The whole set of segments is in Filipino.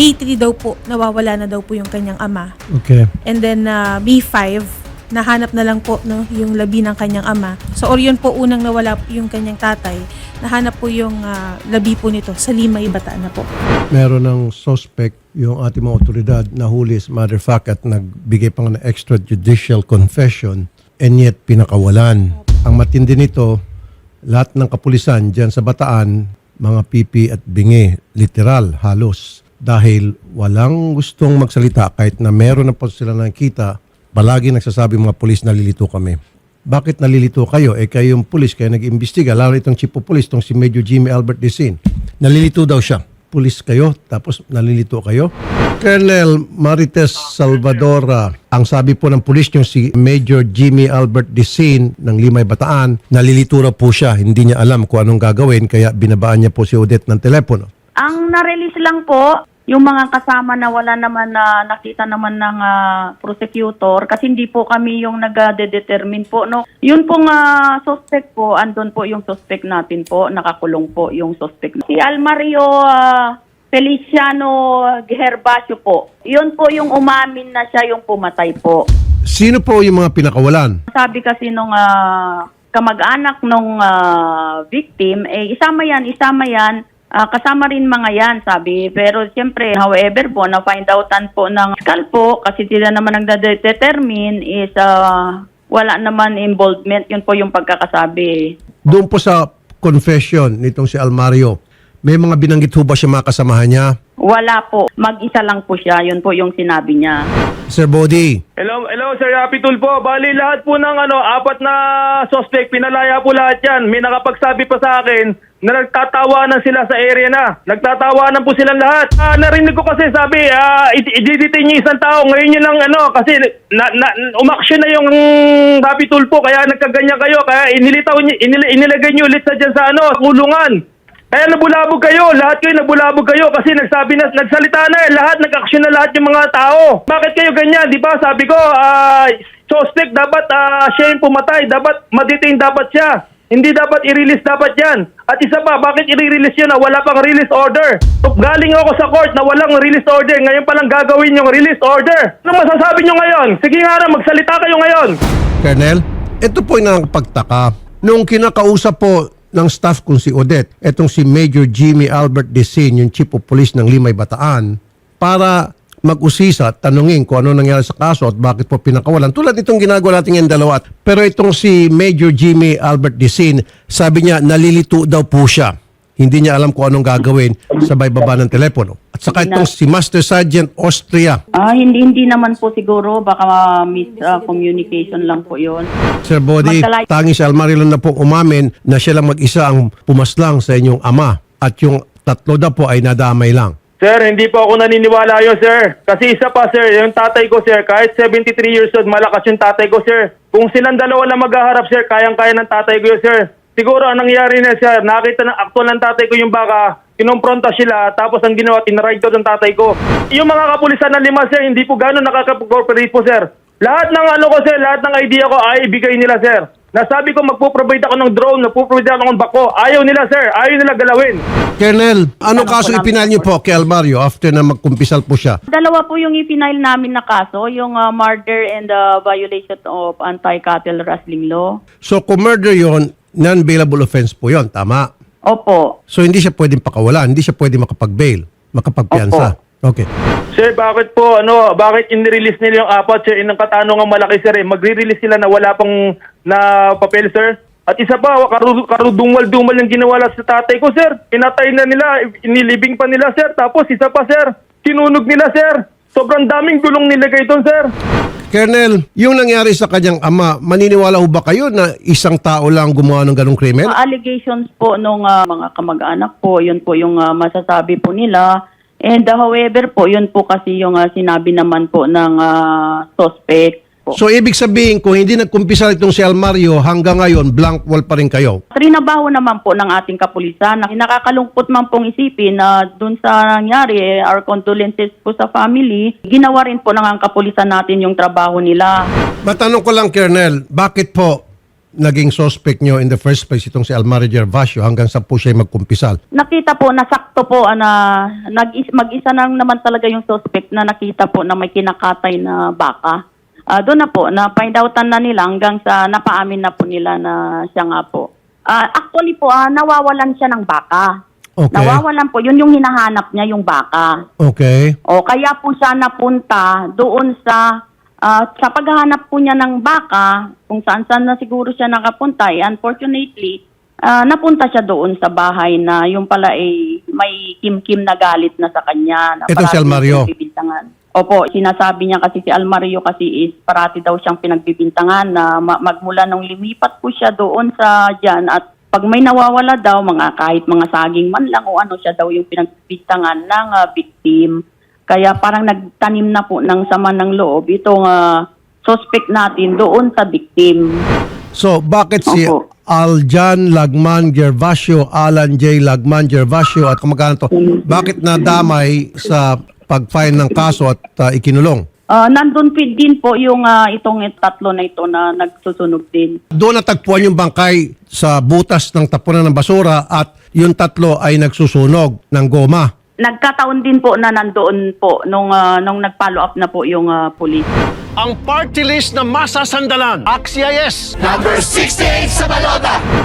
May 3 daw po, nawawala na daw po yung kanyang ama. Okay. And then uh, B5, nahanap na lang po no, yung labi ng kanyang ama. So Orion po unang nawala po yung kanyang tatay. Nahanap po yung ah, labi po nito sa Limay, Bataan na po. Meron ng suspect yung ating mga otoridad na huli as matter of fact at nagbigay pa ng extrajudicial confession and yet pinakawalan. Ang matindi nito, lahat ng kapulisan dyan sa Bataan, mga pipi at bingi, literal, halos. Dahil walang gustong magsalita kahit na meron na po sila nakita, palagi nagsasabi mga pulis nalilito kami. Bakit nalilito kayo? Eh kayo yung pulis, kayo nag-imbestiga. Lalo itong chief of police, itong si Major Jimmy Albert Desin. Nalilito daw siya. Pulis kayo, tapos nalilito kayo. Colonel Marites Salvadora, ang sabi po ng pulis yung si Major Jimmy Albert Desin ng Limay Bataan, nalilito raw po siya. Hindi niya alam kung anong gagawin, kaya binabaan niya po si Odette ng telepono. Ang na-release lang po, yung mga kasama na wala naman na nakita naman ng ah, prosecutor kasi hindi po kami yung nag-determine po. No? Yun pong ah, suspect po, andun po yung suspect natin po, nakakulong po yung suspect. Si Almario ah, Feliciano Gervasio po, yun po yung umamin na siya yung pumatay po. Sino po yung mga pinakawalan? Sabi kasi nung ah, kamag-anak nung ah, victim, eh isama yan, isama yan, ah, kasama rin mga yan, sabi. Pero siyempre, however po, na-find outan po ng fiscal kasi sila naman ang determine is ah, wala naman involvement, yun po yung pagkakasabi. Doon po sa confession nitong si Almario, may mga binanggit ho ba siya mga kasamahan niya? Wala po, mag-isa lang po siya, yun po yung sinabi niya. Sir Body, Hello, hello Sir Happy Tool po. Bali lahat po ng ano, apat na suspect, pinalaya po lahat yan. May nakapagsabi pa sa akin na nagtatawanan sila sa area na. Nagtatawanan po silang lahat. Ah, narinig ko kasi sabi, ah, i- i-detain niyo isang tao. Ngayon yun lang ano, kasi na, na, umaksyon na yung Happy Tool po. Kaya nagkaganyan kayo. Kaya inilitaw niyo, inil, inilagay niyo ulit sa dyan sa ano, kulungan. Kaya nabulabog kayo, lahat kayo nabulabog kayo kasi nagsabi na, nagsalita na eh, lahat, nag-action na lahat yung mga tao. Bakit kayo ganyan, di ba? Sabi ko, ah, suspect dapat ah, siya yung pumatay, dapat ma-detain dapat siya. Hindi dapat i-release dapat yan. At isa pa, bakit i-release yun na wala pang release order? Galing ako sa court na walang release order, ngayon palang gagawin yung release order. Ano masasabi nyo ngayon? Sige nga na, magsalita kayo ngayon. Colonel, ito po yung nakapagtaka. Nung kinakausap po ng staff kung si Odette, etong si Major Jimmy Albert Desin, yung Chief of Police ng Limay Bataan, para mag-usisa, tanungin kung ano nangyari sa kaso at bakit po pinakawalan. Tulad itong ginagawa natin yung dalawa. Pero itong si Major Jimmy Albert Desin, sabi niya nalilito daw po siya. Hindi niya alam kung anong gagawin sabay baba ng telepono. At saka itong si Master Sergeant Austria, Ah, hindi hindi naman po siguro baka miscommunication lang po 'yon. Sir Body, Magkalay- tanging si Almario lang na po umamin na siya lang mag-isa ang pumaslang sa inyong ama at yung tatlo daw po ay nadamay lang. Sir, hindi po ako naniniwala yun, sir. Kasi isa pa, sir, yung tatay ko, sir, kahit 73 years old, malakas yung tatay ko, sir. Kung silang dalawa lang maghaharap, sir, kayang-kaya ng tatay ko yun, sir. Siguro, ang nangyari na, sir, nakita ng aktual ng tatay ko yung baka, kinumpronta sila, tapos ang ginawa, tinaride ko ng tatay ko. Yung mga kapulisan ng lima, sir, hindi po gano'n nakaka-cooperate po, sir. Lahat ng ano ko, sir, lahat ng idea ko ay ibigay nila, sir. Nasabi ko magpo-provide ako ng drone, magpo-provide ako ng bako. Ayaw nila, sir. Ayaw nila galawin. Colonel, anong Ano kaso ipinal niyo po kay Almario after na magkumpisal po siya? Dalawa po yung ipinail namin na kaso, yung ah, murder and the violation of anti-cattle rustling law. So kung murder yon, non-bailable offense po yon, tama? Opo. So hindi siya pwedeng pakawalan, hindi siya pwedeng makapag-bail, makapagpiansa. Okay. Sir, bakit po, ano, bakit in-release nila yung apat, sir? Inang katanungan malaki, sir, eh. Magre-release sila na wala pang na papel, sir. At isa pa, karu- karudungal-dumal yung ginawa lang sa tatay ko, sir. Pinatay na nila, inilibing pa nila, sir. Tapos isa pa, sir, kinunog nila, sir. Sobrang daming gulong nilagay doon, sir. Colonel, yung nangyari sa kanyang ama, maniniwala ho ba kayo na isang tao lang gumawa ng ganong krimen? Mga allegations po nung ah, mga kamag-anak po, yun po yung ah, masasabi po nila. And ah, however po, yun po kasi yung ah, sinabi naman po ng ah, suspect. Po. So ibig sabihin, kung hindi nagkumpisal itong si Almario, hanggang ngayon, blank wall pa rin kayo. Trinabaho naman po ng ating kapulisan. Nakakalungkot man pong isipin na dun sa nangyari, eh, our condolences po sa family. Ginawa rin po ng ang kapulisan natin yung trabaho nila. Matanong ko lang, Colonel, bakit po naging suspect nyo in the first place itong si Almario Gervasio hanggang sa po siya magkumpisal? Nakita po, nasakto po ah, na nag mag-isa lang naman talaga yung suspect na nakita po na may kinakatay na baka. Ah, doon na po, na find outan na nila hanggang sa napaamin na po nila na siya nga po. Ah, actually po, ah, nawawalan siya ng baka. Okay. Nawawalan po, yun yung hinahanap niya, yung baka. Okay. O kaya po siya napunta doon sa ah, sa paghahanap po niya ng baka, kung saan saan na siguro siya nakapunta, eh, unfortunately, ah, napunta siya doon sa bahay na yung pala ay may kim-kim na galit na sa kanya. Na Ito si Almario. pinagbibintangan. Opo, sinasabi niya kasi si Almario kasi is parati daw siyang pinagbibintangan na ma- magmula nung lumipat po siya doon sa dyan at pag may nawawala daw, mga kahit mga saging man lang o ano siya daw yung pinagbibintangan ng ah, victim. Kaya parang nagtanim na po ng sama ng loob itong ah, suspect natin doon sa victim. So, bakit si Opo. Aljan Lagman Gervasio, Alan J. Lagman Gervasio at kumagano to, bakit nadamay sa pag-file ng kaso at uh, ikinulong? Ah, nandun po din po yung ah, itong tatlo na ito na nagsusunog din. Doon natagpuan yung bangkay sa butas ng tapunan ng basura at yung tatlo ay nagsusunog ng goma. Nagkataon din po na nandoon po nung ah, nung nag-follow up na po yung ah, police. Ang party list na masasandalan. Axia yes!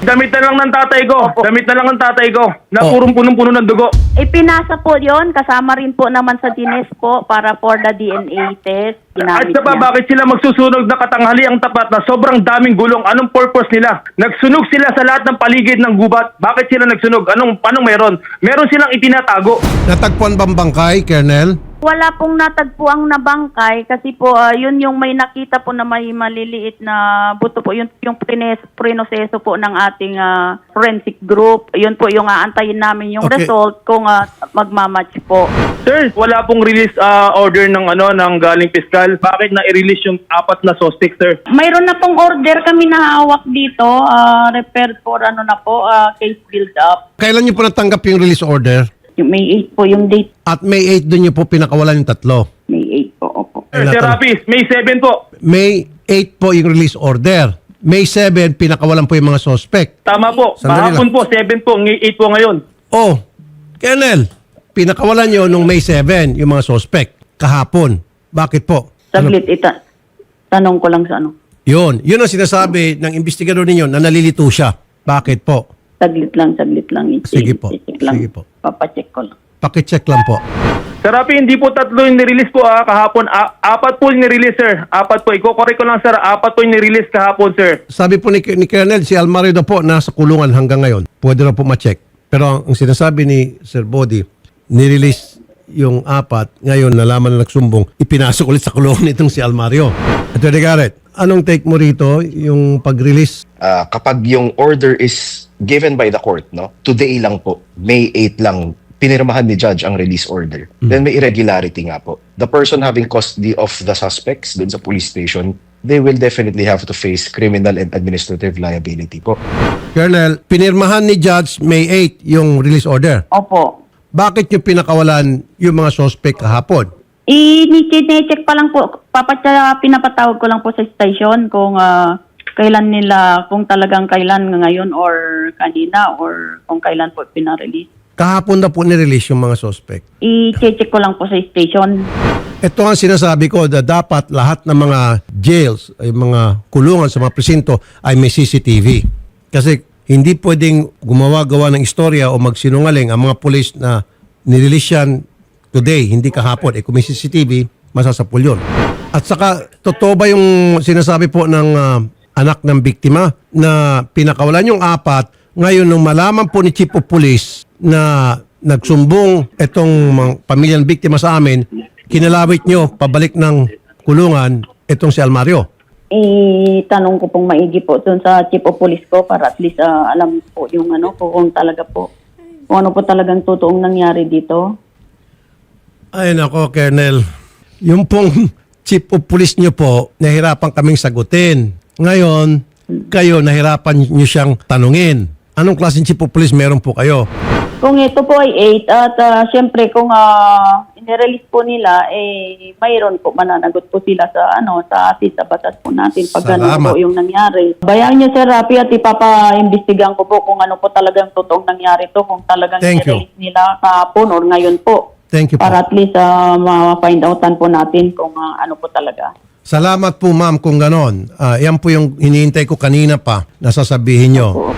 Damit na lang ng tatay ko. Damit na lang ng tatay ko. Na Oh. purong punong-puno ng dugo. Ipinasa po yon kasama rin po naman sa DINES po para for the DNA test. At Ginamit sa pa, niya. bakit sila magsusunog na katanghali ang tapat na sobrang daming gulong? Anong purpose nila? Nagsunog sila sa lahat ng paligid ng gubat. Bakit sila nagsunog? Anong, anong meron? Meron silang itinatago. Natagpuan bang bangkay, Colonel? Wala pong natagpuang nabangkay kasi po ah, yun yung may nakita po na may maliliit na buto po. Yun yung prines, prinoseso po ng ating ah, forensic group. Yun po yung aantayin namin yung Okay. result kung ah, magmamatch po. Sir, wala pong release ah, order ng ano ng galing piskal. Bakit na i-release yung apat na suspect, sir? Mayroon na pong order kami na hawak dito, ah, referred for ano na po, ah, case build up. Kailan niyo po natanggap yung release order? Yung May 8 po yung date. At May 8 doon niyo po pinakawalan yung tatlo. May 8 po, opo. Sir, Sir. Rafi, May 7 po. May 8 po yung release order. May 7, pinakawalan po yung mga suspect. Tama po. Sandali Mahapon po, 7 po. Ng 8 po ngayon. Oh, Colonel, pinakawalan nyo nung May 7 yung mga suspect. Kahapon. Bakit po? Ano? Saglit, ita. Tanong ko lang sa ano. Yun. Yun ang sinasabi ng investigador ninyo na nalilito siya. Bakit po? Saglit lang, saglit lang. I- Sige po. i-check lang. Sige po. Papacheck ko lang. Pakicheck lang po. Sir Rafi, hindi po tatlo yung nirelease po ah, kahapon. A- apat po yung nirelease, sir. Apat po. Iko-correct ko lang, sir. Apat po yung nirelease kahapon, sir. Sabi po ni, ni Colonel, si Almario daw po nasa kulungan hanggang ngayon. Pwede na po ma-check. Pero ang, ang sinasabi ni Sir Body, nirelease yung apat, ngayon nalaman na nagsumbong, ipinasok ulit sa kulungan nitong si Almario. Attorney Garrett, anong take mo rito yung pag-release? Ah, kapag yung order is given by the court, no? Today lang po, May 8 lang, pinirmahan ni judge ang release order. Then may irregularity nga po. The person having custody of the suspects dun sa police station, they will definitely have to face criminal and administrative liability po. Colonel, pinirmahan ni Judge May 8 yung release order. Opo. Bakit yung pinakawalan yung mga suspect kahapon? I-check pa lang po. Papatya, pinapatawag ko lang po sa station kung ah, kailan nila, kung talagang kailan ngayon or kanina or kung kailan po pinarelease. Kahapon na po nirelease yung mga suspect. I-check ko lang po sa station. Ito ang sinasabi ko na dapat lahat ng mga jails, ay mga kulungan sa mga presinto ay may CCTV. Kasi hindi pwedeng gumawa-gawa ng istorya o magsinungaling ang mga pulis na nirelease yan today, hindi kahapon. Eh kung may CCTV, masasapul yun. At saka, totoo ba yung sinasabi po ng ah, anak ng biktima na pinakawalan yung apat, ngayon nung malaman po ni Chief of Police na nagsumbong itong mga pamilyang biktima sa amin, kinalawit nyo pabalik ng kulungan itong si Almario. I-tanong ko pong maigi po dun sa chief of police ko para at least ah, alam po yung ano po kung talaga po kung ano po talagang totoong nangyari dito. Ay nako, Colonel. Yung pong chief of police nyo po, nahirapan kaming sagutin. Ngayon, kayo nahirapan nyo siyang tanungin. Anong klaseng chief of police meron po kayo? Kung ito po ay 8 at ah, syempre kung uh, inirelease po nila, eh, mayroon po mananagot po sila sa ano sa atin, sa batas po natin pag Salamat. po yung nangyari. Bayaan niyo Sir Rafi at ipapa-imbestigahan ko po kung ano po talagang totoong nangyari to, kung talagang Thank you. inirelease nila kahapon or ngayon po. Thank you po. Para at least uh, ma-find outan po natin kung ah, ano po talaga. Salamat po ma'am kung ganon. Ah, yan po yung hinihintay ko kanina pa na sasabihin nyo.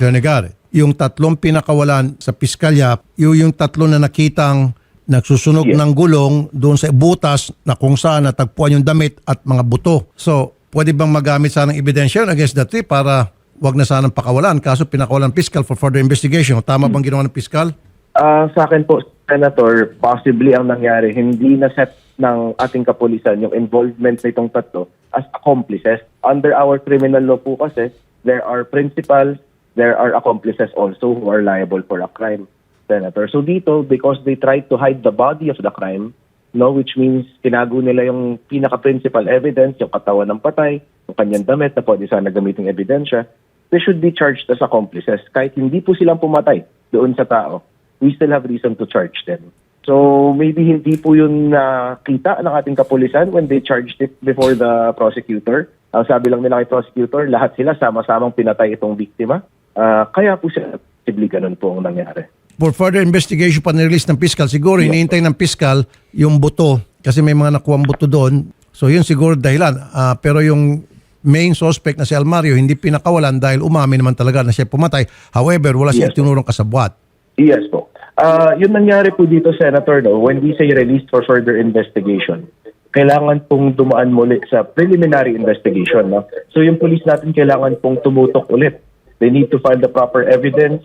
Attorney Garrett, yung tatlong pinakawalan sa piskalya, yung, yung tatlo na nakitang nagsusunog Yes. ng gulong doon sa butas na kung saan natagpuan yung damit at mga buto. So, pwede bang magamit sana ng ebidensya yun against the three para wag na sanang pakawalan kaso pinakawalan fiscal for further investigation. Tama bang ginawa ng fiscal? Ah, sa akin po, Senator, possibly ang nangyari, hindi na set ng ating kapulisan yung involvement sa itong tatlo as accomplices. Under our criminal law po kasi, there are principals, there are accomplices also who are liable for a crime, Senator. So dito, because they tried to hide the body of the crime, no, which means tinago nila yung pinaka-principal evidence, yung katawan ng patay, yung kanyang damit na pwede sana gamitin ebidensya, they should be charged as accomplices. Kahit hindi po silang pumatay doon sa tao, we still have reason to charge them. So maybe hindi po yun nakita ng ating kapulisan when they charged it before the prosecutor. Ang sabi lang nila kay prosecutor, lahat sila sama-samang pinatay itong biktima. Ah, kaya po sila possibly ganun po ang nangyari. for further investigation pa nirelease ng fiscal, siguro hinihintay ng fiscal yung buto kasi may mga nakuha buto doon. So yun siguro dahilan. Ah, pero yung main suspect na si Almario hindi pinakawalan dahil umami naman talaga na siya pumatay. However, wala siya Yes, po. itinurong kasabwat. Yes po. Ah, yun nangyari po dito, Senator, no, when we say released for further investigation, kailangan pong dumaan muli sa preliminary investigation. No? So yung police natin kailangan pong tumutok ulit. They need to find the proper evidence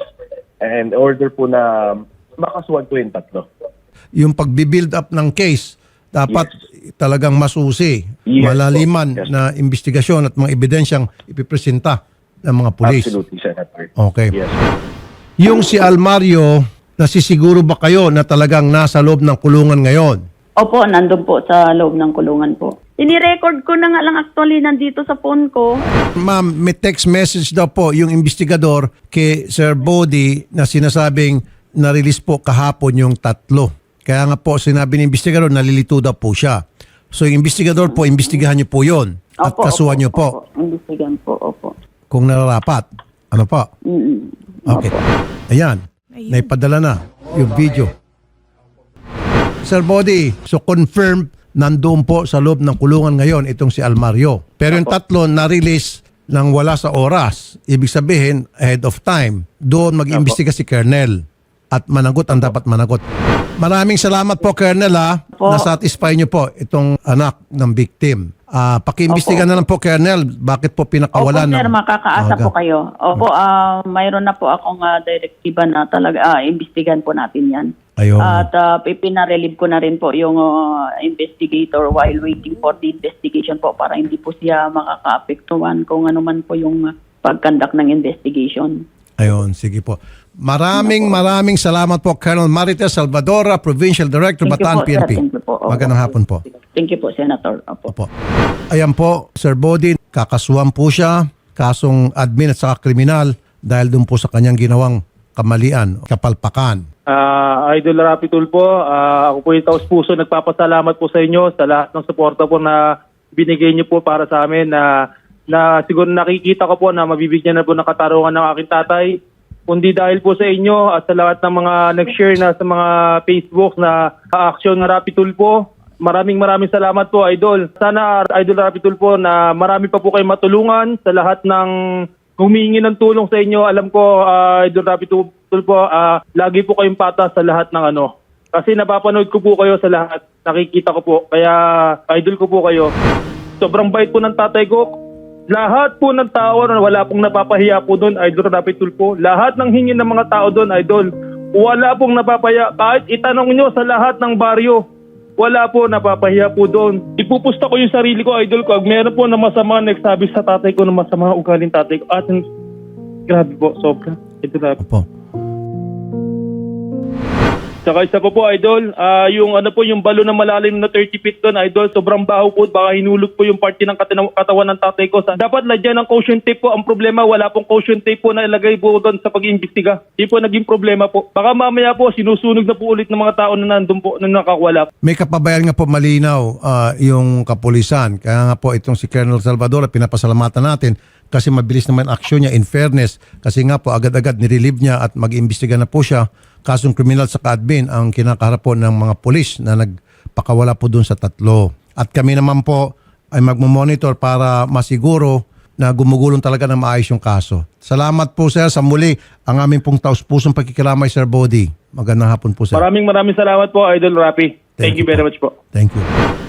and order po na makasuhan po yung tatlo. Yung pagbi-build up ng case, dapat talagang masusi, Yes, malaliman. Yes, na investigasyon at mga ebidensyang ipipresenta ng mga pulis. Absolutely, Senator. Okay. Yes. Yung si Almario, nasisiguro ba kayo na talagang nasa loob ng kulungan ngayon? Opo, nandun po sa loob ng kulungan po. Ini-record ko na nga lang actually nandito sa phone ko. Ma'am, may text message daw po yung investigador kay Sir Body na sinasabing na-release po kahapon yung tatlo. Kaya nga po sinabi ng investigador, nalilito daw po siya. So yung investigador po, imbestigahan niyo po yon at Opo, kasuhan opo, niyo po Opo, imbestigahan po, opo. kung nararapat. Ano po? Mm-mm. Okay. Ayan. Naipadala na yung video. Sir Body, so confirm nandoon po sa loob ng kulungan ngayon itong si Almario. Pero yung tatlo na-release nang wala sa oras. Ibig sabihin, ahead of time. Doon mag-imbestiga si Colonel. At managot ang dapat managot. Maraming salamat po, Colonel, ha. Po. Na-satisfy niyo po itong anak ng victim. Ah, paki-imbestiga na lang po, Colonel. Bakit po Opo, pinakawalan sir, ng makakaasa aga? po kayo. Opo, ah, mayroon na po akong ah, direktiba na talaga, ah, imbestigan po natin yan. Ayun. At uh, pinarelieve ko na rin po yung ah, investigator while waiting for the investigation po para hindi po siya makaka-apektuhan kung ano man po yung ah, pagkandak ng investigation. Ayun, sige po. Maraming maraming salamat po Colonel Marites Salvadora, Provincial Director Thank you Bataan po, sir. PNP. Thank you po. Opo. Magandang hapon po. Thank you po, Senator. Opo. Opo. Ayan po, Sir Body, kakasuhan po siya, kasong admin at saka kriminal dahil dun po sa kanyang ginawang kamalian, kapalpakan. Ah, Idol Rapi Tulpo, ah, ako po yung taos puso nagpapasalamat po sa inyo sa lahat ng suporta po na binigay niyo po para sa amin na na siguro nakikita ko po na mabibigyan na po ng katarungan ng aking tatay. Kundi dahil po sa inyo at sa lahat ng mga nag-share na sa mga Facebook na action ng Rapi Tulpo. Maraming maraming salamat po, Idol. Sana, Idol Rapi Tulpo, na marami pa po kayo matulungan sa lahat ng humingi ng tulong sa inyo. Alam ko, uh, Idol Rapi Tulpo, ah, lagi po kayong patas sa lahat ng ano. Kasi napapanood ko po kayo sa lahat. Nakikita ko po. Kaya, idol ko po kayo. Sobrang bait po ng tatay ko. Lahat po ng tao na wala pong napapahiya po doon, Idol Rapid Tulpo. Lahat ng hingin ng mga tao doon, Idol. Wala pong napapahiya. Kahit itanong nyo sa lahat ng baryo, wala po napapahiya po doon. Ipupusta ko yung sarili ko, Idol ko. Pag meron po na masama nagsabi sa tatay ko na masama ugaling tatay ko. At grabe po, sobra. Idol Rapid. Opo. Saka isa po po, Idol, ah, yung ano po, yung balo na malalim na 30 feet doon, Idol, sobrang baho po, baka hinulog po yung party ng katawan ng tatay ko. Sa- Dapat lagyan ng caution tape po. Ang problema, wala pong caution tape po na ilagay po doon sa pag-iimbestiga. Hindi po naging problema po. Baka mamaya po, sinusunog na po ulit ng mga tao na nandun po, na nakawala. May kapabayan nga po malinaw ah, yung kapulisan. Kaya nga po itong si Colonel Salvador, pinapasalamatan natin kasi mabilis naman aksyon niya in fairness kasi nga po agad-agad nirelieve niya at mag-imbestiga na po siya kasong kriminal sa admin ang kinakaharap po ng mga pulis na nagpakawala po dun sa tatlo. At kami naman po ay magmumonitor para masiguro na gumugulong talaga ng maayos yung kaso. Salamat po sir sa muli ang aming pong taus-pusong pagkikilamay Sir Body. Magandang hapon po sir. Maraming maraming salamat po, Idol Rapi. Thank, Thank you you very much po. Thank you.